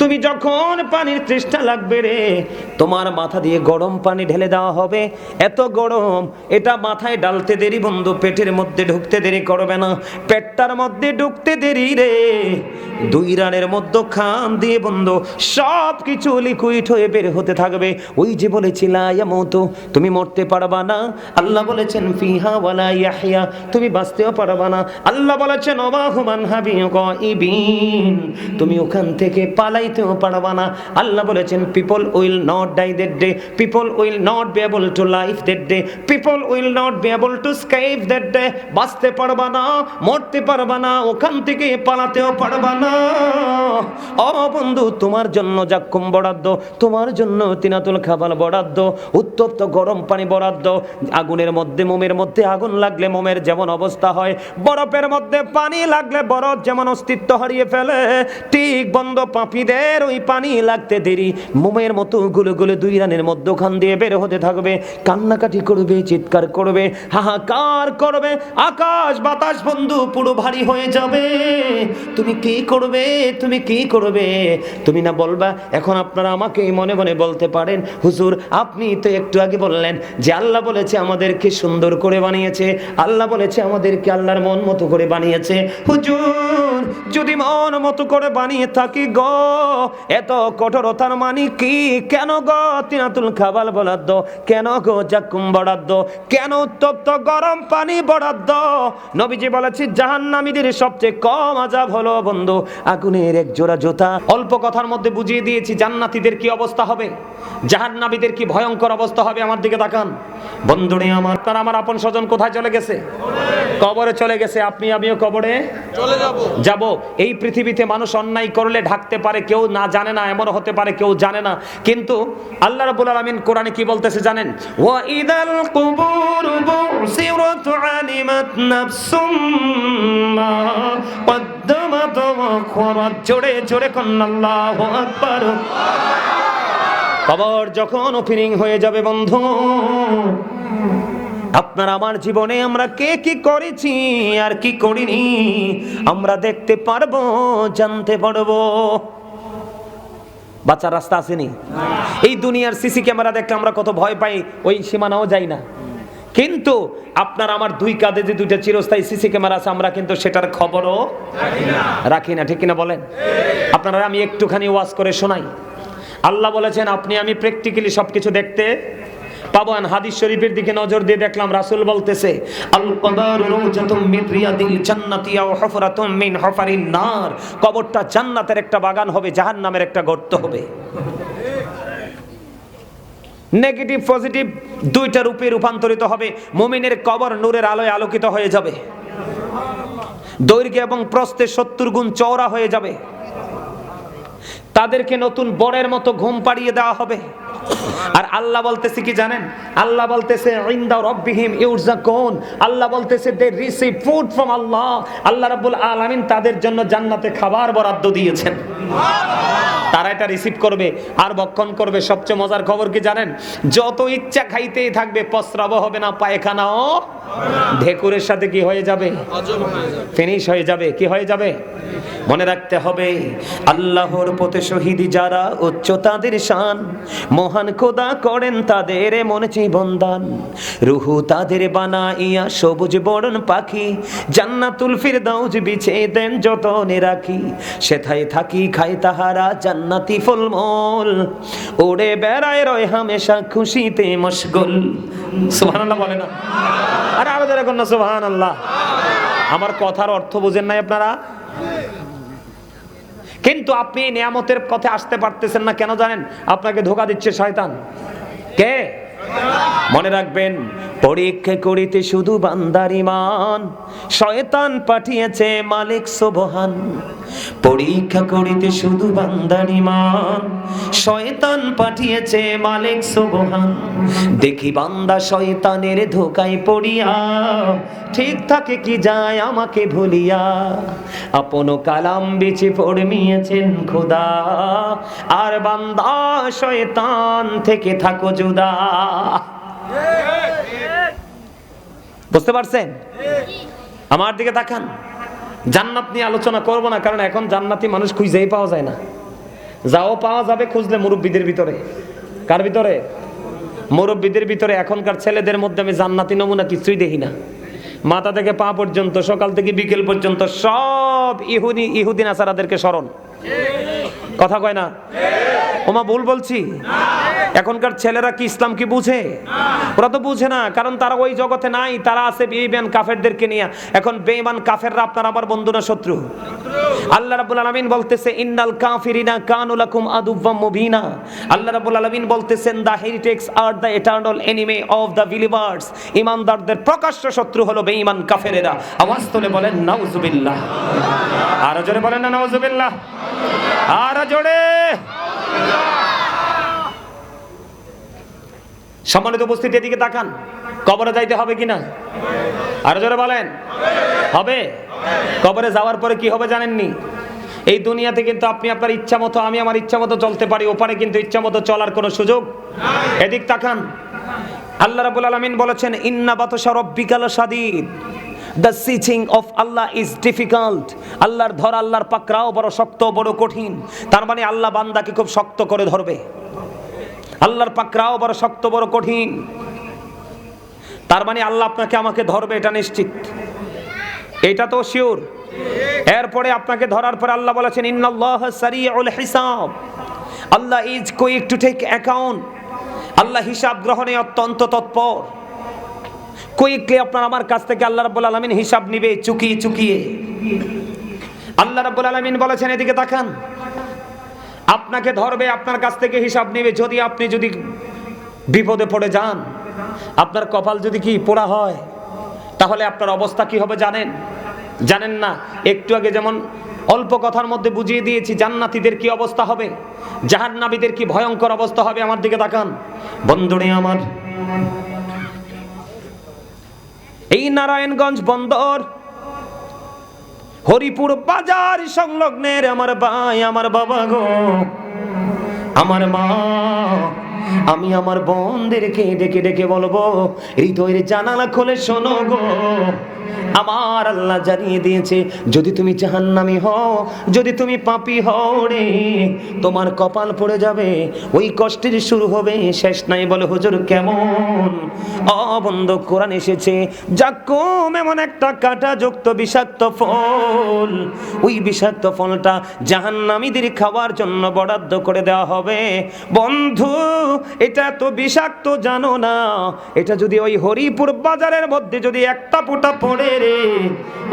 তুমি যখন পানির তৃষ্ণা লাগবে রে, তোমার মাথা দিয়ে গরম পানি ঢেলে দেওয়া হবে। এত গরম, এটা মাথায় ডালতে দেরি বন্ধু, পেটের মধ্যে ঢুকতে দেরি করবে না। পেটটার মধ্যে ঢুকতে দেরি রে। দুই রানের মধ্যে খান দিয়ে বন্ধু সব কিছু লিকুইড হয়ে বের হতে থাকবে। ওই যে বলেছিলা মতো তুমি মরতে পারবা না। আল্লাহ বলেছেন, ফিহা ওয়ালা ইয়াহিয়া তুমি বাঁচতেও পারবা না। আল্লাহ বলেছেন অবাহমান হাবি তুমি ওখান থেকে পারবা না। আল্লাহ বলেছেন people will not die day people will not be able to life day people will not be able to escape day বাঁচতে পারবা না, মরতে পারবা না, ওখান থেকে পালাতেও পারবা না। ও বন্ধু, তোমার জন্য জাক্কুম বরাদ্দ, তোমার জন্য তিনাতুল খাবার বরাদ্দ, উত্তপ্ত গরম পানি বরাদ্দ। আগুনের মধ্যে, মোমের মধ্যে আগুন লাগলে মোমের যেমন অবস্থা হয়, বরফের মধ্যে পানি লাগলে বরফ যেমন অস্তিত্ব হারিয়ে ফেলে, ঠিক বন্ধ পাপিদের ওই পানি লাগতে দেরি। মোমের মতো গুলো গুলো দুই রানের মধ্যখান দিয়ে বের হতে থাকবে। কান্নাকাটি করবে, চিৎকার করবে, হাহাকার করবে। আকাশ, বাতাস বন্ধু, পুরো ভারী হয়ে যাবে। তুমি কি করবে? তুমি কি করবে? তুমি না বলবা, এখন আপনারা আমাকে মনে মনে বলতে পারেন, হুজুর, আপনি তো একটু আগে বললেন যে আল্লাহ বলেছে আমাদেরকে সুন্দর করে বানিয়েছে। আল্লাহ বলেছে আমাদেরকে আল্লাহর মন মতো করে বানিয়েছে। হুজুর, যদি মন মতো করে বানিয়ে থাকি গো এত কঠোরতার মানি কি? কেন গো তিনাতুল খাবাল বরাদ্দ? কেন গো জাকুম বরাদ্দ? কেন উত্তপ্ত গরম পানি বরাদ্দ? নবীজি বলেছি জাহান্নামীদের সবচেয়ে কম আজাব হলো বন্ধু আগুনের এক জোড়া জোতা। অল্প কথার মধ্যে বুঝিয়ে দিয়েছি জান্নাতীদের কি অবস্থা হবে? জাহান্নামীদের কি ভয়ঙ্কর অবস্থা হবে? আমার দিকে তাকান। বন্ধুরে আমার তার আমার আপন স্বজন কোথায় চলে গেছে? কবরে চলে গেছে। আপনি আমিও কবরে চলে যাব। যাব। এই পৃথিবীতে মানুষ অন্যায় করলে ঢাকতে পারে কেউ না জানে না এমন হতে পারে কেউ জানে না। কিন্তু আল্লাহ রাব্বুল আলামিন কোরআনে কি বলতেছে জানেন? জোরে জোরে যখন ওপেনিং হয়ে যাবে বন্ধু, আপনার আমার জীবনে আমরা কে কি করেছি আর কি করিনি, আমরা দেখতে পারব, জানতে পারব। বাচ্চার রাস্তা আসেনি। এই দুনিয়ার সিসি ক্যামেরা দেখলে আমরা কত ভয় পাই, ওই সীমানাও যাই না। কিন্তু আপনার আমার দুই কাঁধে যে দুইটা চিরস্থায়ী সিসি ক্যামেরা আছে, আমরা কিন্তু সেটার খবরও রাখি না। ঠিক কিনা বলেন? আপনারা আমি একটুখানি ওয়াজ করে শোনাই। আল্লাহ বলেছেন, আপনি আমি প্র্যাকটিক্যালি সব কিছু দেখতে পাবো আর হাদিস শরীফের দিকে নজর দিয়ে দেখলাম রাসূল বলতেছে আল কবর রওজাতুম মিন রিয়াদিল জান্নাতি আও হুফরাতুম মিন হুফারিন নার। কবরটা জান্নাতের একটা বাগান হবে, জাহান্নামের একটা গর্ত হবে। নেগেটিভ, পজিটিভ দুইটা রূপে রূপান্তরিত হবে, মুমিনের কবর নূরের আলোয় আলোকিত হয়ে যাবে। দৈর্ঘ্য এবং প্রস্থে সত্তর গুণ চওড়া হয়ে যাবে। তাদেরকে নতুন বরের মতো ঘুম পাড়িয়ে দেওয়া হবে। আর আল্লাহ বলতেছে কি জানেন? আল্লাহ বলতেছে, ইনদা রব্বিহিম ইউরজাকুন। আল্লাহ বলতেছে they receive food from Allah Allah রাব্বুল আলামিন তাদের জন্য জান্নাতে খাবার বরাদ্দ দিয়েছেন। তারা এটা রিসিভ করবে, আর বক্ষণ করবে। সবচেয়ে মজার খবর কি জানেন? যত ইচ্ছা খাইতেই থাকবে প্রস্রাবও হবে না, পায়খানাও ঢেকুরের সাথে কি হয়ে হয়ে যাবে? ফিনিশ হয়ে যাবে। কি হয়ে যাবে? মনে রাখতে হবে, আল্লাহর পথে শহীদ যারা উচ্চ তাদের শান, মহান খোদা করেন তাদের মনে জীবন দান রুহু তাদের বানাইয়া সবুজ বরণ পাখি, জান্নাতুল ফিরদাউজ বিছে দেন যতনে রাখি। সেথায় থাকি খাই তাহারা জান্নাতি ফলমল। ওড়ে বেড়ায় রয় হামেশা খুশিতে মশগুল। বলে না। আরে আরও দেখুন না, সুবহানাল্লাহ। আমার কথার অর্থ বুঝেন নাই আপনারা? কিন্তু আপনি নিয়ামতের পথে আসতে পারতেছেন না কেন জানেন? আপনাকে ধোকা দিচ্ছে শয়তান। কে? মনে রাখবেন, পরীক্ষা করিতে শুধু বান্দার ইমান শয়তান পাঠিয়েছে মালিক সুবহান। পরীক্ষা করিতে শুধু বান্দার ইমান শয়তান পাঠিয়েছে মালিক সুবহান। দেখি বান্দা শয়তানের ধোকায় পড়িয়া, ঠিক থাকে কি যায় আমাকে ভুলিয়া। আপন কালাম বেছে পড়মিয়েছেন খোদা। আর বান্দা শয়তান থেকে থাকো জুদা বুঝতে পারছেন? আমার দিকে তাকান। জান্নাত নিয়ে আলোচনা করব না, কারণ এখন জান্নাতি মানুষ খুঁজেই পাওয়া যায় না। যাও পাওয়া যাবে খুঁজলে মুরব্বীদের ভিতরে। কার ভিতরে? মুরব্বীদের ভিতরে এখনকার ছেলেদের মধ্যে আমি জান্নাতি নমুনা কিছুই দেখি না। মাথা থেকে পা পর্যন্ত, সকাল থেকে বিকেল পর্যন্ত সব ইহুদি ইহুদিন আসারাদেরকে স্মরণ। কথা কয় না? ওমা, ভুল বলছি। এখনকার ছেলেরা কি ইসলাম কি বুঝে? ওরা তো বুঝে না, কারণ তারা ওই জগতে নাই, তারা আছে বেইমান কাফেরদেরকে নিয়ে। এখন বেইমান কাফেররা আপনার আবার বন্ধু না শত্রু? আল্লাহ রাব্বুল আলামিন বলতেছে, ইন্নাল কাফিরিনা কানু লাকুম আদুওয়াম মুবিনা। আল্লাহ রাব্বুল আলামিন বলতেছেন the heretics R the eternal enemy of the believers ইমানদারদের প্রকাশ্য শত্রু হলো বেঈমান কাফেরেরা। আওয়াজ তুলে বলেন, নাউজুবিল্লাহ। আর জোরে বলেন না, নাউজুবিল্লাহ। আর জোরে। সম্মানিত উপস্থিতি এদিকে তাকান। কবরে যাইতে হবে কিনা আর জোরে বলেন। হবে। কবরে যাওয়ার পরে কি হবে জানেননি? এই দুনিয়াতে কিন্তু আপনি আপনার ইচ্ছা মতো, আমি আমার ইচ্ছা মতো চলতে পারি, ওপারে কিন্তু ইচ্ছা মতো চলার কোনো সুযোগ। এদিক তাকান। আল্লাহ রাবুল আলমিন বলেছেন, ইন্না বাতসা রব্বিকাল Sadid the seizing of Allah is difficult আল্লাহর ধর, আল্লাহর পাকরাও বড় শক্ত, বড় কঠিন। তার মানে আল্লাহ বান্দাকে খুব শক্ত করে ধরবে। আল্লাহর পাকরাও বড় শক্ত, বড় কঠিন। তার মানে আল্লাহ আপনাকে আমাকে ধরবে, এটা নিশ্চিত। এটা তো শিওর এরপরে আপনাকে ধরার পরে আল্লাহ বলেছেন, ইন্নাল্লাহ সারিউল হিসাব। Allah is quick to take account Allah হিসাব গ্রহণে অত্যন্ত তৎপর। কুইকলি আপনার আমার কাছ থেকে আল্লাহ রাব্বুল আলামিন হিসাব নিবে চুকিয়ে চুকিয়ে। আল্লাহ রাব্বুল আলামিন বলেছেন, এদিকে তাকান। আপনাকে ধরবে, আপনার কাছ থেকে হিসাব নেবে। যদি আপনি যদি বিপদে পড়ে যান, আপনার কপাল যদি কি পোড়া হয়, তাহলে আপনার অবস্থা কি হবে জানেন? জানেন না? একটু আগে যেমন অল্প কথার মধ্যে বুঝিয়ে দিয়েছি, জান্নাতীদের কি অবস্থা হবে? জাহান্নাবীদের কি ভয়ঙ্কর অবস্থা হবে? আমার দিকে তাকান। বন্ধুরে আমার এই নারায়ণগঞ্জ বন্দর হরিপুর বাজার সংলগ্নের আমার ভাই আমার বাবা গো আমার মা। আমি আমার বোনদেরকে ডেকে ডেকে বলব এর জানালা খোলে শোনো গো। আমার আল্লাহ জানিয়ে দিয়েছে, যদি তুমি জাহান্নামি হও, যদি তুমি পাপি হও রে, তোমার কপাল পড়ে যাবে, ওই কষ্টের শুরু হবে, শেষ নাই বলে হুজুর কেমন? অবন্ধ কোরআন এসেছে জাকুম এমন একটা কাটা যুক্ত বিষাক্ত ফল। ওই বিষাক্ত ফলটা জাহান্নামীদের খাওয়ার জন্য বরাদ্দ করে দেওয়া হবে। বন্ধু এটা তো বিষাক্ত, জানো না। এটা যদি ওই হরিপুর বাজারের মধ্যে যদি একটা ফোঁটা পড়ে রে।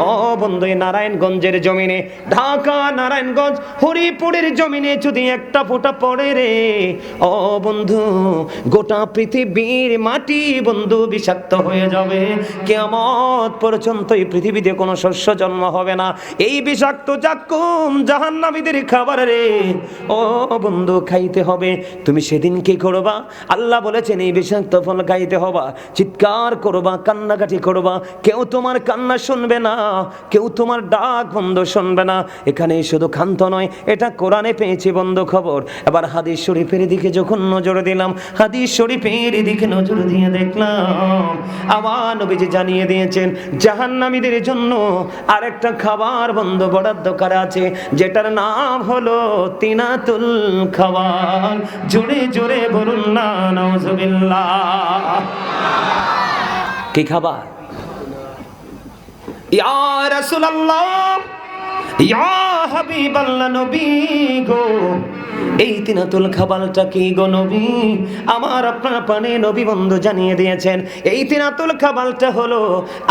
ও বন্ধু নারায়ণগঞ্জের জমিনে, ঢাকা, নারায়ণগঞ্জ, হরিপুরের জমিনে যদি একটা ফোঁটা পড়ে রে। ও বন্ধু, গোটা পৃথিবীর মাটি বন্ধু বিষাক্ত হয়ে যাবে। কেমত পর্যন্ত এই পৃথিবীতে কোনো শস্য জন্ম হবে না। এই বিষাক্ত জাকুম জাহান্নামীদের খাবার রে। ও বন্ধু, খাইতে হবে। তুমি সেদিন কি করবা। আল্লাহ বলেছেন, এই বিষাক্ত ফল খাইতে হবা, চিৎকার করবা, কান্নাকাটি করবা। কেউ তোমার কান্না শুনবে না, কেউ তোমার ডাক বন্ধ শুনবে না। এখানে শুধু ক্ষান্ত নয়, এটা কোরআনে পেয়েছি বন্ধ খবর। এবার হাদিস শরীফের দিকে যখন নজর দিলাম, হাদিস শরীফের দিকে নজর দিয়ে দেখলাম, আমার নবীজি জানিয়ে দিয়েছেন, জাহান্নামীদের জন্য আরেকটা খাবার বন্ধ বরাদ্দ করা আছে, যেটার নাম হলো তিনাতুল খাবার জোরে জোরে বলুন না কি খাবার? ইয়া রাসূলুল্লাহ ইয়া হাবিবাল্লাহ নবী গো। এই তিনাতুল খাবারটা কি গো নবী? আমার আপনার পানে নবী বন্ধু জানিয়ে দিয়েছেন এই তিনাতুল খাবারটা হলো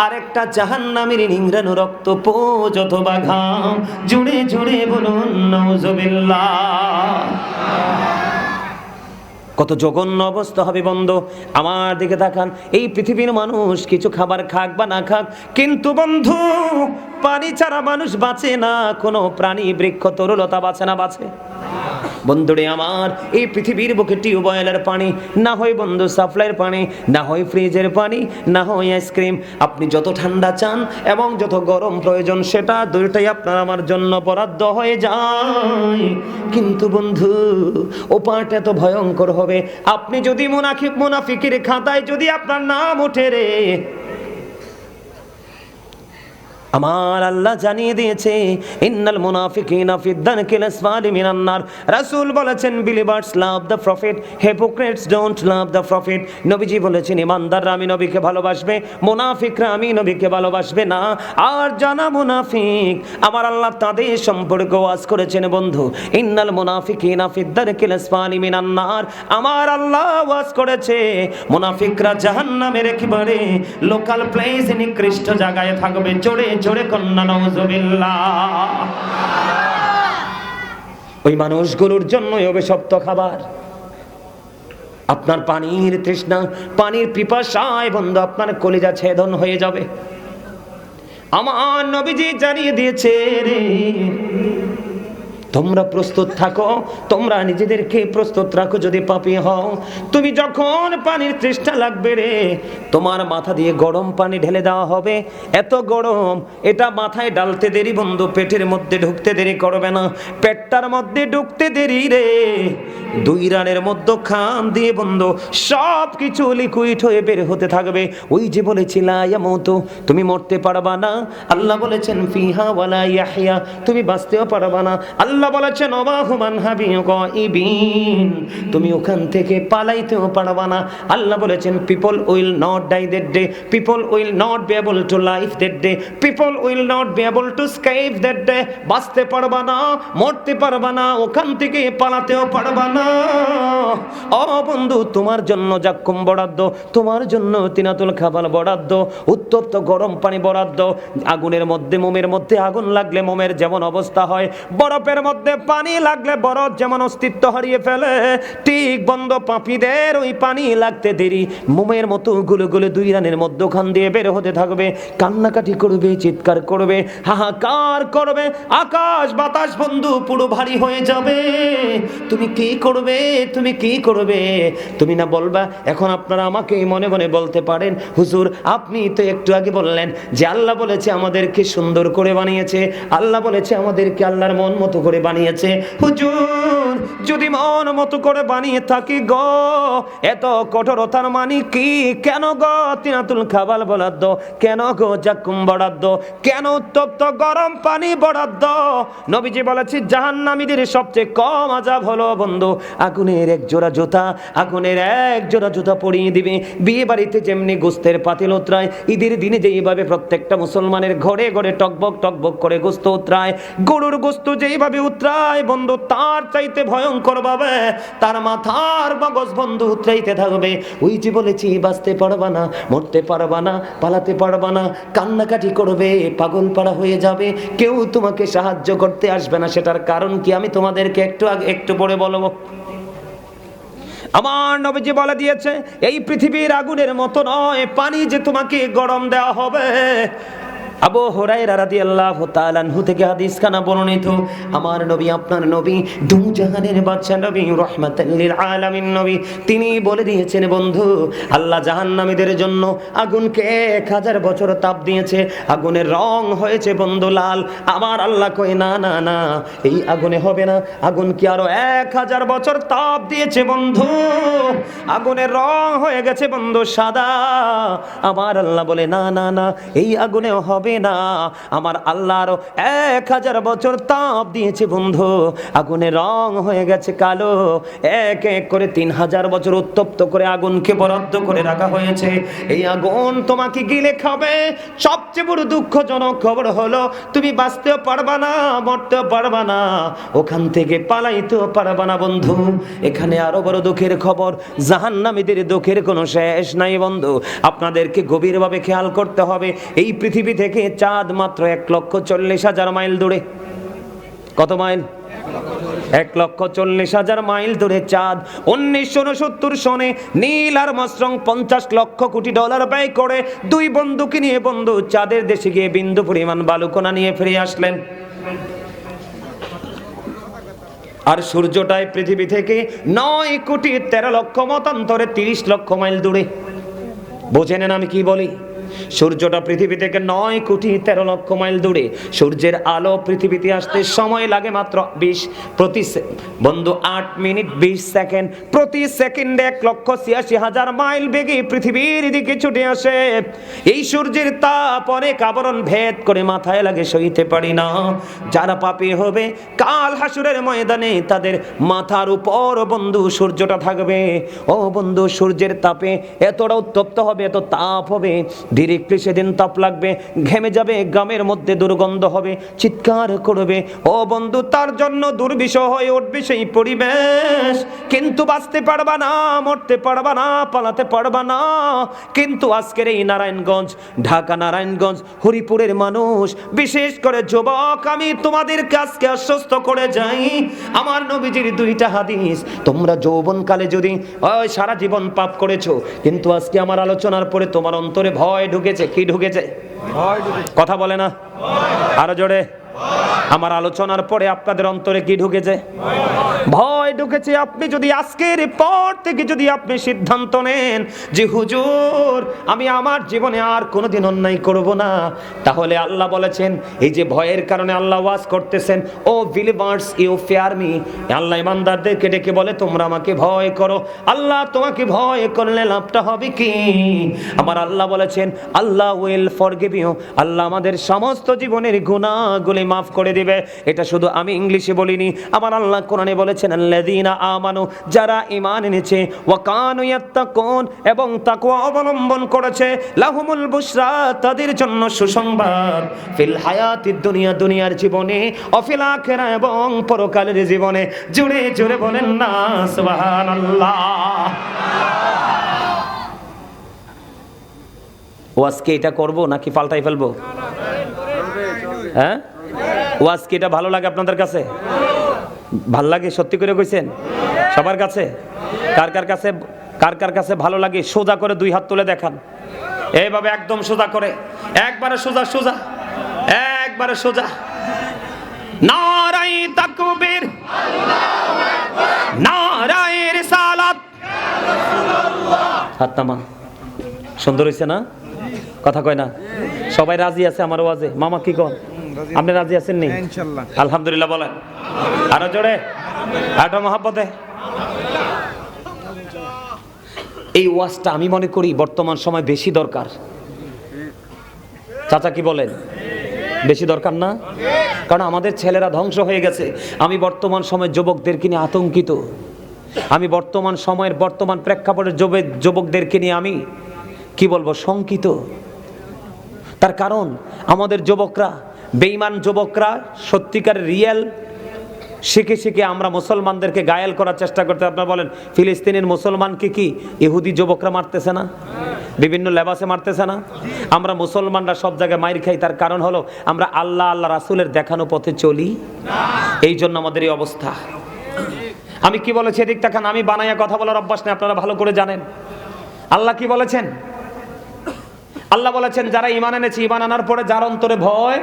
আরেকটা জাহান্নামীর নিংরানো রক্ত পোজ অথবা ঘাম। জুড়ে জুড়ে বলুন নওজুবিল্লাহ কত জঘন্য অবস্থা হবে বন্ধ। আমার দিকে তাকান, এই পৃথিবীর মানুষ কিছু খাবার খাক বা না খাক, কিন্তু বন্ধু, পানি ছাড়া মানুষ বাঁচে না, কোনো প্রাণী বৃক্ষ তরুলতা বাঁচে না, বাঁচে। বন্ধুরে আমার, এই পৃথিবীর বুকে টিউবওয়েলের পানি, না হয় বন্ধু সাপ্লাইয়ের পানি, না হয় ফ্রিজের পানি, না হয় আইসক্রিম। আপনি যত ঠান্ডা চান এবং যত গরম প্রয়োজন, সেটা দুইটাই আপনার আমার জন্য বরাদ্দ হয়ে যায়। কিন্তু বন্ধু, ও ওপারটা এত ভয়ঙ্কর হবে। আপনি যদি মুনাফিক, মুনাফিকের খাতায় যদি আপনার নাম ওঠে রে আমার আল্লাহ জানিয়ে দিয়েছে, ইন্নাল মুনাফিকিনা ফিদ দারকিল আসফালি মিনান নার। রাসূল বলেছেন believers love the prophet hypocrites don't love the prophet নবীজি বলেছেন, ইমানদাররা আমি নবীকে ভালোবাসবে, মুনাফিকরা আমি নবীকে ভালোবাসবে না। আর জানা মুনাফিক, আমার আল্লাহ তাদের সম্পর্কে ওয়াজ করেছেন, বন্ধু। ইন্নাল মুনাফিকিনা ফিদ দারকিল আসফালি মিনান নার। আমার আল্লাহ ওয়াজ করেছে, মুনাফিকরা জাহান্নামের একেবারে লোকাল প্লেস নিকৃষ্ট জায়গায় থাকবে জোরে জোরে কন্যা নওজুবিল্লাহ ওই মানুষগুলোর জন্যই অভিশপ্ত খাবার। আপনার পানির তৃষ্ণা, পানির পিপাসায় বন্ধু, আপনার কলিজা ছেদন হয়ে যাবে। আমার নবীজি জানিয়ে দিয়েছে রে তোমরা প্রস্তুত থাকো, তোমরা নিজেদেরকে প্রস্তুত রাখো যদি পাপি হও। তুমি যখন পানির তৃষ্ণা লাগবে রে, তোমার মাথা দিয়ে গরম পানি ঢেলে দেওয়া হবে। এত গরম, এটা মাথায় ডালতে দেরি বন্ধু, পেটের মধ্যে ঢুকতে দেরি করবে না। পেটটার মধ্যে ঢুকতে দেরি রে। দুই রানের মধ্যে খান দিয়ে বন্ধু সব কিছু লিকুইড হয়ে বের হতে থাকবে। ওই যে বলেছিল মতো তুমি মরতে পারবা না। আল্লাহ বলেছেন, ফিহা ওয়ালা ইয়াহিয়া তুমি বাঁচতেও পারবা না। আল্লাহ বলেছেন অবাহুমান হাবি গাইবিন। তুমি ওখান থেকে পালাইতেও পারবা না। আল্লাহ বলেছেন people will not die that day people will not be able to life that day people will not be able to escape that day বাঁচতে পারবা না, মরতে পারবা না, ওখান থেকে পালাতেও পারবা না। ও বন্ধু, তোমার জন্য জাক্কুম বরাদ্দ, তোমার জন্য তিনাতুল খাবার বরাদ্দ, উত্তপ্ত গরম পানি বরাদ্দ, আগুনের মধ্যে মোমের মধ্যে আগুন লাগলে মোমের যেমন অবস্থা হয়, বরফের মধ্যে পানি লাগলে বরফ যেমন অস্তিত্ব হারিয়ে ফেলে, ঠিক বন্ধ পাপীদের ওই পানি লাগতে দেরি। মোমের মতো গুলো গুলো দুই রানের মধ্যখান দিয়ে বের হতে থাকবে, কান্নাকাটি করবে, চিৎকার করবে, হাহাকার করবে, আকাশ বাতাস বন্ধু পুরো ভারী হয়ে যাবে। তুমি কি করবে? তুমি কি করবে? তুমি না বলবা, এখন আপনারা আমাকে মনে মনে বলতে পারেন, হুজুর, আপনি তো একটু আগে বললেন যে আল্লাহ বলেছে আমাদেরকে সুন্দর করে বানিয়েছে, আল্লাহ বলেছে আমাদেরকে আল্লাহর মন মতো করে বানিয়েছে। হুজুর, যদি মন মতো করে বানিয়ে থাকি গো, এত কঠোরতার মানি কি? কেন গো তিনাতুল খাবার বরাদ্দ? কেন গো জাকুম বরাদ্দ? কেন উত্তপ্ত গরম পানি বরাদ্দ? নবীজি বলেছে, জাহান্নামীদের সবচেয়ে কম আজাব হলো বন্ধু, আগুনের এক জোড়া জুতা, আগুনের এক জোড়া জুতা পরিয়ে দিবে। বিয়ে বাড়িতে যেমনি গোস্তের পাতিল উতরায়, ঈদের দিনে যেইভাবে প্রত্যেকটা মুসলমানের ঘরে ঘরে টকবক টকবক করে গোস্ত উতরায়, গরুর গোস্ত যেইভাবে উতরায় বন্ধু, তার চাইতে ভয়ঙ্কর ভাবে তার মাথার মগজ বন্ধু উতরাইতে থাকবে। ওই যে বলেছি, বাঁচতে পারবা না, মরতে পারবা না, পালাতে পারবা না, কান্নাকাটি করবে পাগল পাড়া হয়ে যাবে। কেউ তোমাকে সাহায্য করতে আসবে না, সেটার কারণ কি আমি তোমাদেরকে একটু আগে, একটু পরে বলব। আমার নবীজি বলে দিয়েছে, এই পৃথিবীর আগুনের মতো নয়, পানি যে তোমাকে গরম দেওয়া হবে আবু হুরায়রা রাদিয়াল্লাহু তাআলা আনহু থেকে হাদিস খানা বর্ণিত, আমার নবী, আপনার নবী, দু জাহানের বাদশা নবী, রাহমাতাল লিল আলামিন নবী। তিনি বলে দিয়েছেন, বন্ধু, আল্লাহ জাহান্নামীদের জন্য আগুনকে এক হাজার বছর তাপ দিয়েছে। আগুনের রং হয়েছে বন্ধু লাল। আমার আল্লাহ কই না না না, এই আগুনে হবে না। আগুন কি আরও এক হাজার বছর তাপ দিয়েছে বন্ধু? আগুনের রং হয়ে গেছে বন্ধু সাদা। আমার আল্লাহ বলে, না না না, এই আগুনে হবে না। আমার আল্লাহ আরও এক হাজার বছর তাপ দিয়েছে বন্ধু। আগুনের রং হয়ে গেছে কালো। এক এক করে তিন হাজার বছর উত্তপ্ত করে আগুনকে বরাদ্দ করে রাখা হয়েছে। এই আগুন তোমাকে গিলে খাবে সবচেয়ে বড় দুঃখজনক খবর হলো, তুমি বাঁচতেও পারবা না, মরতেও পারবা না। ওখান থেকে পালাইতেও পারবা না বন্ধু। এখানে আরও বড় দুঃখের খবর, জাহান্নামীদের দুঃখের কোনো শেষ নাই বন্ধু। আপনাদেরকে গভীরভাবে খেয়াল করতে হবে। এই পৃথিবী থেকে চাঁদ মাত্র এক লক্ষ চল্লিশ হাজার মাইল দূরে। কত মাইল? এক লক্ষ চল্লিশ হাজার মাইল দূরে চাঁদ। উনিশশো উনসত্তর সনে নীল আর মসরং পঞ্চাশ লক্ষ কোটি ডলার ব্যয় করে দুই বন্ধুকে নিয়ে বন্ধু চাঁদের দেশে গিয়ে বিন্দু পরিমাণ বালুকোনা নিয়ে ফিরে আসলেন। আর সূর্যটায় পৃথিবী থেকে নয় কোটি তেরো লক্ষ মতান্তরে তিরিশ লক্ষ মাইল দূরে। বোঝে নেন আমি কি বলি? সূর্যটা পৃথিবী থেকে নয় কোটি তেরো লক্ষ মাইল দূরে। সূর্যের আলো পৃথিবীতে আসতে সময় লাগে মাত্র বিশ প্রতি বন্ধু, আট মিনিট বিশ সেকেন্ড। প্রতি সেকেন্ডে এক লক্ষ ছিয়াশি হাজার মাইল বেগে পৃথিবীর দিকে ছুটে আসে। এই সূর্যের তাপ অনেক আবরণ ভেদ করে মাথায় লাগে, সইতে পারি না। যারা পাপী হবে, কাল হাসুরের ময়দানে তাদের মাথার উপর বন্ধু, সূর্যটা থাকবে। ও বন্ধু, সূর্যের তাপে এতটা উত্তপ্ত হবে, এত তাপ হবে ডিরেক্টলি সেদিন তাপ লাগবে, ঘেমে যাবে গ্রামের মধ্যে দুর্গন্ধ হবে, চিৎকার করবে। ও বন্ধু, তার জন্য দুর্বিষহ হয়ে উঠবে সেই পরিবেশ। কিন্তু বাঁচতে পারবা না, মরতে পারবা না, পালাতে পারবা না। কিন্তু আজকের এই নারায়ণগঞ্জ, ঢাকা নারায়ণগঞ্জ, হরিপুরের মানুষ, বিশেষ করে যুবক, আমি তোমাদের কাছকে আশ্বস্ত করে যাই। আমার নবীজির দুইটা হাদিস, তোমরা যৌবনকালে যদি সারা জীবন পাপ করেছ, কিন্তু আজকে আমার আলোচনার পরে তোমার অন্তরে ভয় ঢুকেছে কি ঢুকেছে? কথা বলে না? আরও জোরে। আমার আলোচনার পরে আপনাদের অন্তরে কি ঢুকেছে ভয় ঢুকেছে আপনি যদি আজকের পর থেকে যদি আপনি সিদ্ধান্ত নেন যে, হুজুর, আমি আমার জীবনে আর কোনোদিন অন্যায় করব না। তাহলে আল্লাহ বলেছেন, এই যে ভয়ের কারণে আল্লাহ ওয়াজ করতেছেন, O believers you fear me Allah ইমানদারদেরকে ডেকে বলে, তোমরা আমাকে ভয় করো। আল্লাহ, তোমাকে ভয় করলে লাভটা হবে কি? আমার আল্লাহ বলেছেন, Allah will forgive you Allah আমাদের সমস্ত জীবনের গুনাহগুলি মাফ করে দিবে। এটা শুধু আমি ইংলিশে বলিনি, আমার আল্লাহ কোরআনে বলেছেন, আল্লাযীনা আমানু, যারা ঈমান এনেছে, ওয়া কানু ইয়াত্তাকুন, এবং তাকওয়া অবলম্বন করেছে, লাহুমুল বুশরা, তাদের জন্য সুসংবাদ। ফিল হায়াতিদ দুনিয়া, দুনিয়ার জীবনে অফিল আখিরা, এবং পরকালের জীবনে। জুড়ে জুড়ে বলেন না, সুবহানাল্লাহ। ওয়াজকে এটা করব, নাকি পাল্টাই ফেলব? হ্যাঁ? ওয়াজ কি এটা ভালো লাগে আপনাদের কাছে? ভালো লাগে? সত্যি করে কইছেন? সবার কাছে? কার কার কাছে, কার কার কাছে ভালো লাগে? সোজা করে দুই হাত তুলে দেখান। এইভাবে একদম সোজা করে। একবারে সোজা সোজা। একবারে সোজা। নারাই তাকবীর। নারাই রিসালাত। হাত নামান সুন্দর হইছে না? কথা কয় না। সবাই রাজি আছে আমার ওয়াজে? মামা কি কন? আপনি রাজি আছেন নি? আলহামদুলিল্লাহ বলেন। আরও জোরে। আটো মহাপদে এই ওয়াজটা আমি মনে করি বর্তমান সময় বেশি দরকার। চাচা কি বলেন? বেশি দরকার না? কারণ আমাদের ছেলেরা ধ্বংস হয়ে গেছে। আমি বর্তমান সময় যুবকদেরকে নিয়ে আতঙ্কিত। আমি বর্তমান সময়ের বর্তমান প্রেক্ষাপটের যুবে- যুবকদেরকে নিয়ে আমি কি বলব শঙ্কিত। তার কারণ আমাদের যুবকরা বেঈমান যুবকরা সত্যিকার রিয়েল, শিখে শিখে আমরা মুসলমানদেরকে গায়েল করার চেষ্টা করতে আপনারা বলেন, ফিলিস্তিনের মুসলমানকে কি ইহুদি যুবকরা মারতেছে না? বিভিন্ন লেবাসে মারতেছে না? আমরা মুসলমানরা সব জায়গায় মাইর খাই, তার কারণ হলো আমরা আল্লাহ আল্লাহ রাসুলের দেখানো পথে চলি। এই জন্য আমাদের এই অবস্থা। আমি কি বলেছি এদিক তাকান আমি বানাইয়া কথা বলার অভ্যাস নেই, আপনারা ভালো করে জানেন। আল্লাহ কি বলেছেন? আল্লাহ বলেছেন, যারা ইমান এনেছে ইমান আনার পরে যার অন্তরে ভয়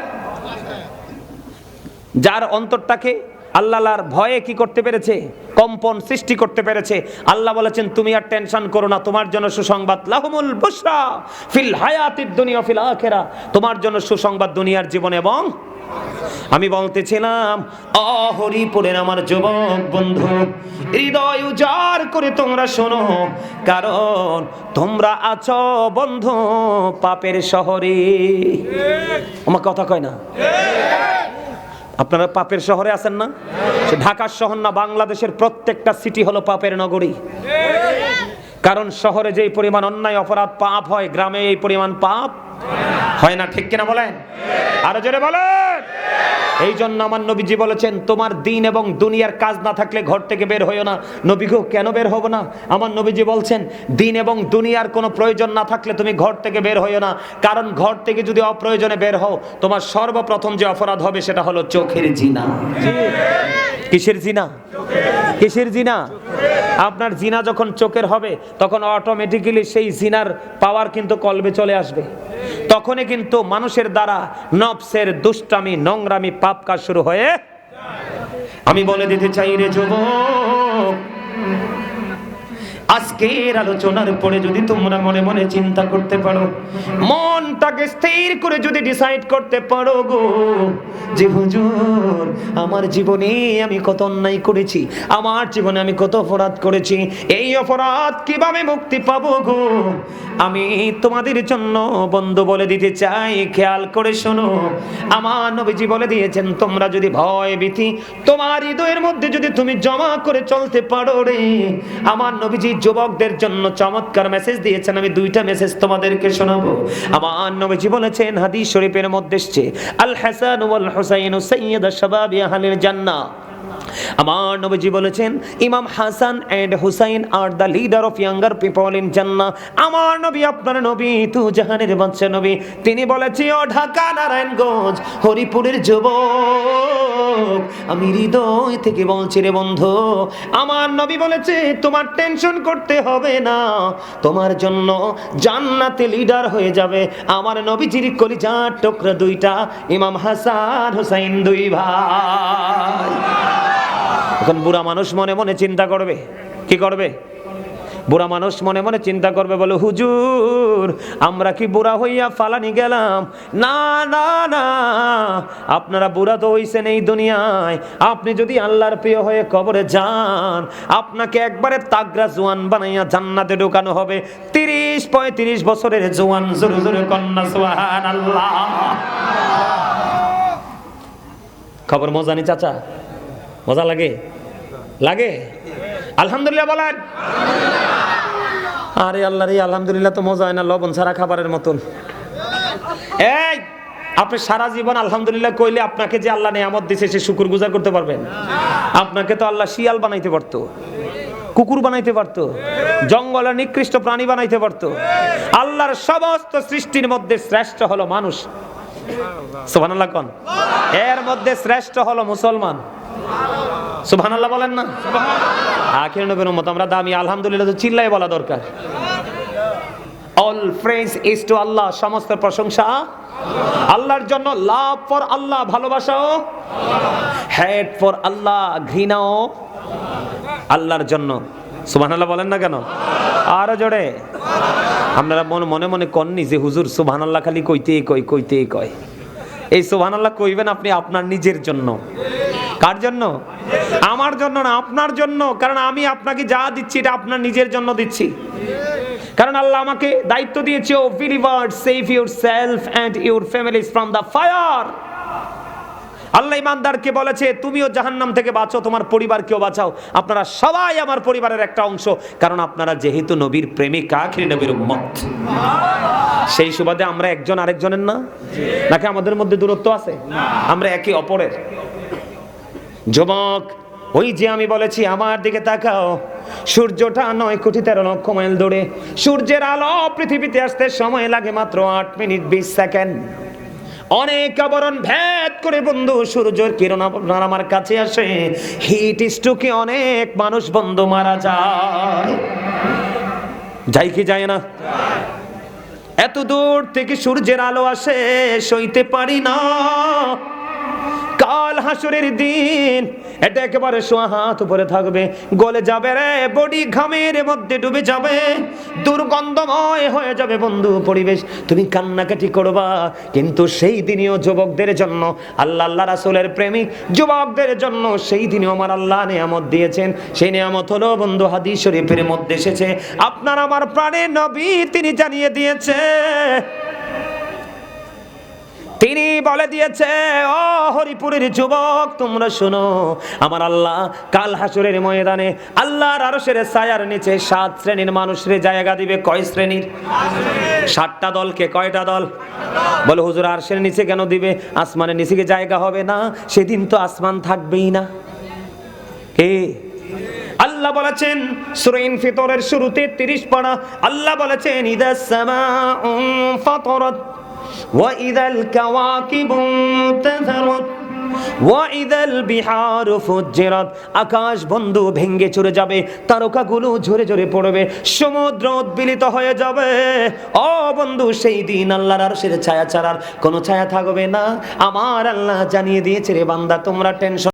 যার অন্তরটাকে আল্লাহর ভয়ে কি করতে পেরেছে? কম্পন সৃষ্টি করতে পেরেছে। আল্লাহ বলেছেন, তুমি আর টেনশন করো না, তোমার জন্য সুসংবাদ লাহমুল বুসরা ফিল হায়াতিদ দুনিয়া ফিল আখেরা। তোমার জন্য সুসংবাদ দুনিয়ার জীবন এবং আমি বলতেছিলাম, অহরিপুরের আমার যুবক বন্ধু, হৃদয় উজাড় করে তোমরা শোনো, কারণ তোমরা আছো বন্ধু পাপের শহরে। আমার কথা কয় না? আপনারা পাপের শহরে আছেন না? ঢাকার শহর না, বাংলাদেশের প্রত্যেকটা সিটি হলো পাপের নগরী। কারণ শহরে যেই পরিমাণ অন্যায়, অপরাধ, পাপ হয়, গ্রামে এই পরিমাণ পাপ হয় না ঠিক কিনা বলেন? আরও জোরে বলেন। এই জন্য আমার নবীজি বলেছেন, তোমার দিন এবং দুনিয়ার কাজ না থাকলে ঘর থেকে বের হইও না। নবী গো, কেন বের হব না? আমার নবীজি বলছেন, দিন এবং দুনিয়ার কোনো প্রয়োজন না থাকলে তুমি ঘর থেকে বের হইও না। কারণ ঘর থেকে যদি অপ্রয়োজনে বের হও, তোমার সর্বপ্রথম যে অপরাধ হবে সেটা হলো চোখের জিনা। কিসের জিনা? কিসের জিনা? আপনার জিনা যখন চোখের হবে, তখন অটোমেটিক্যালি সেই জিনার পাওয়ার কিন্তু কলবে চলে আসবে। তখনই কিন্তু মানুষের দ্বারা নফসের দুষ্টামি, নোংরামি পাপ কাজ শুরু হয়ে আমি বলে দিতে চাই রে যুবক আজকের আলোচনার পরে যদি তোমরা মনে মনে চিন্তা করতে পারো, মনটাকে স্থির করে যদি ডিসাইড করতে পারো গো, যে হুজুর, আমার জীবনে আমি কত অন্যায় করেছি, আমার জীবনে আমি কত অপরাধ করেছি, এই অপরাধ কীভাবে মুক্তি পাবো গো? আমি তোমাদের জন্য বন্ধু বলে দিতে চাই, খেয়াল করে শোনো। আমার নবীজি বলে দিয়েছেন, তোমরা যদি ভয় ভীতি, তোমার হৃদয়ের মধ্যে যদি তুমি জমা করে চলতে পারো রে, আমার নবীজি যুবকদের জন্য চমৎকার মেসেজ দিয়েছেন। আমি দুইটা মেসেজ তোমাদেরকে শোনাবো। আমার নবীজি বলেছেন, হাদিস শরীফের মধ্যে এসছে, আল হাসান ওয়াল হুসাইন সাইয়্যিদ শাবাবি আহলিল জান্নাহ। আমার নবীজি বলেছেন, Imam Hasan and Husain are the leader of younger people in জান্নাহ আমার নবী, আপনার নবী, তু জাহানের বাচ্চা নবী। তিনি বলেছি, ও ঢাকা নারায়ণগঞ্জ, হরিপুরের যুবক, আমি হৃদয় থেকে বলছি রে বন্ধু, আমার নবী বলেছে, তোমার টেনশন করতে হবে না, তোমার জন্য জান্নাতে লিডার হয়ে যাবে। আমার নবীজির কলিজার টুকরা দুইটা, ইমাম হাসান, হুসাইন দুই ভাই। এখন বুড়া মানুষ মনে মনে চিন্তা করবে। কি করবে? বুড়া মানুষ মনে মনে চিন্তা করবে, বলে, হুজুর, আমরা কি বুড়া হইয়া ফালানি গেলাম? না না না, আপনারা বুড়া তো হইছেন এই দুনিয়ায়। আপনি যদি আল্লাহর প্রিয় হয়ে কবরে যান, আপনাকে একবারে তাগরা জোয়ান বানাইয়া জান্নাতে ঢুকানো হবে। তিরিশ, পঁয়ত্রিশ বছরের জোয়ান, জোরে জোরে কন্যা সোহান আল্লাহ খবর মজা নি, চাচা? মজা লাগে? লাগে? আলহামদুলিল্লাহ বলেন। আরে আল্লাহ রে, আলহামদুলিল্লাহ তো মজা হয় না, লবণ ছাড়া খাবারের মতন। এই, আপনি সারা জীবন আলহামদুলিল্লাহ কইলে আপনাকে যে আল্লাহ নিয়ামত দিছে, সে শুকুর গুজার করতে পারবেন। আপনাকে তো আল্লাহ শিয়াল বানাইতে পারতো, কুকুর বানাইতে পারত, জঙ্গলের নিকৃষ্ট প্রাণী বানাইতে পারত। আল্লাহর সমস্ত সৃষ্টির মধ্যে শ্রেষ্ঠ হলো মানুষ। এর মধ্যে শ্রেষ্ঠ হলো মুসলমান। সুবহানাল্লাহ বলেন না? আখির নবীর উম্মত আমরা দামি আলহামদুলিল্লাহ তো চিল্লাই বলা দরকার। All friends is to Allah সমস্ত প্রশংসা আল্লাহর জন্য। লাভ ফর আল্লাহ ভালোবাসাও। হেড ফর আল্লাহ ঘৃণাও। আল্লাহর জন্য। সুবহানাল্লাহ বলেন না কেন? আরও জোরে। আপনারা মনে মনে মনে কননি যে হুজুর সুবহানাল্লাহ খালি কইতেই কই কইতেই কয়। এই সুবহানাল্লাহ কইবেন আপনি আপনার নিজের জন্য। কার জন্য? আমার জন্য না, আপনার জন্য। কারণ আমি আপনাকে যা দিচ্ছি, এটা আপনার নিজের জন্য দিচ্ছি। কারণ আল্লাহ আমাকে দায়িত্ব দিয়েছে O believer save yourself and your families from the fire Allah ইমানদারকে বলেছে, তুমিও জাহান্নাম থেকে বাঁচো, তোমার পরিবারকেও বাঁচাও। আপনারা সবাই আমার পরিবারের একটা অংশ। কারণ আপনারা যেহেতু নবীর প্রেমিক, আখিরি নবীর উম্মত। সেই সুবাদে আমরা একজন আরেকজনের না? নাকি আমাদের মধ্যে দূরত্ব আছে? আমরা একে অপরের। যুবক, ওই যে আমি বলেছি আমার দিকে তাকাও। সূর্যটা নয় কোটি তেরো লক্ষ মাইল দূরে। সূর্যের আলো পৃথিবীতে আসতে সময় লাগে মাত্র আট মিনিট বিশ সেকেন্ড। অনেক আবরণ ভেদ করে বন্ধু, সূর্যের কিরণ আমার কাছে আসে। হিট স্ট্রোকে অনেক মানুষ বন্ধু মারা যায়। যাই কি যায় না? এত দূর থেকে সূর্যের আলো আসে, সইতে পারি না। হাসুরের দিন, এটা একেবারে সোয়া হাত উপরে থাকবে। গলে যাবে রে, বডি ঘামের মধ্যে ডুবে যাবে। দুর্গন্ধময় হয়ে যাবে বন্ধু পরিবেশ। তুমি কান্নাকাটি করবা, কিন্তু সেই দিনেও যুবকদের জন্য, আল্লাহ আল্লাহ রাসুলের প্রেমিক যুবকদের জন্য সেই দিনেও আমার আল্লাহ নিয়ামত দিয়েছেন। সেই নিয়ামত হলো বন্ধু হাদিস শরীফের মধ্যে এসেছে, আপনার আমার প্রাণের নবী তিনি জানিয়ে দিয়েছে তিনি বলে দিয়েছে, ও হরিপুরের যুবক, তোমরা শোনো, আমার আল্লাহ কাল হাসুরের ময়দানে আল্লাহর আরশের ছায়ার নিচে সাত শ্রেণির মানুষের জায়গা দিবে। কয় শ্রেণির? সাতটা দলকে কয়টা দল? বলে, হুজুর, আরশের নিচে কেন দিবে? আসমানের নিচে কি জায়গা হবে না? সেদিন তো আসমান থাকবেই না। কে? আল্লাহ বলেছেন সুরাইন ফিতরের শুরুতে 30 পারা, আল্লাহ বলেছেন, ইদাস ফাতারাত। ওয়া الكواكب انتثرت আকাশ বন্ধু ভেঙ্গে চড়ে যাবে, তারকাগুলো ঝরে ঝরে পড়বে, সমুদ্র উদ্বিলিত হয়ে যাবে। ও বন্ধু, সেই দিন আল্লাহর আরশের ছায়া ছাড়ার কোনো ছায়া থাকবে না। আমার আল্লাহ জানিয়ে দিয়েছে রে বান্দা, তোমরা টেনশন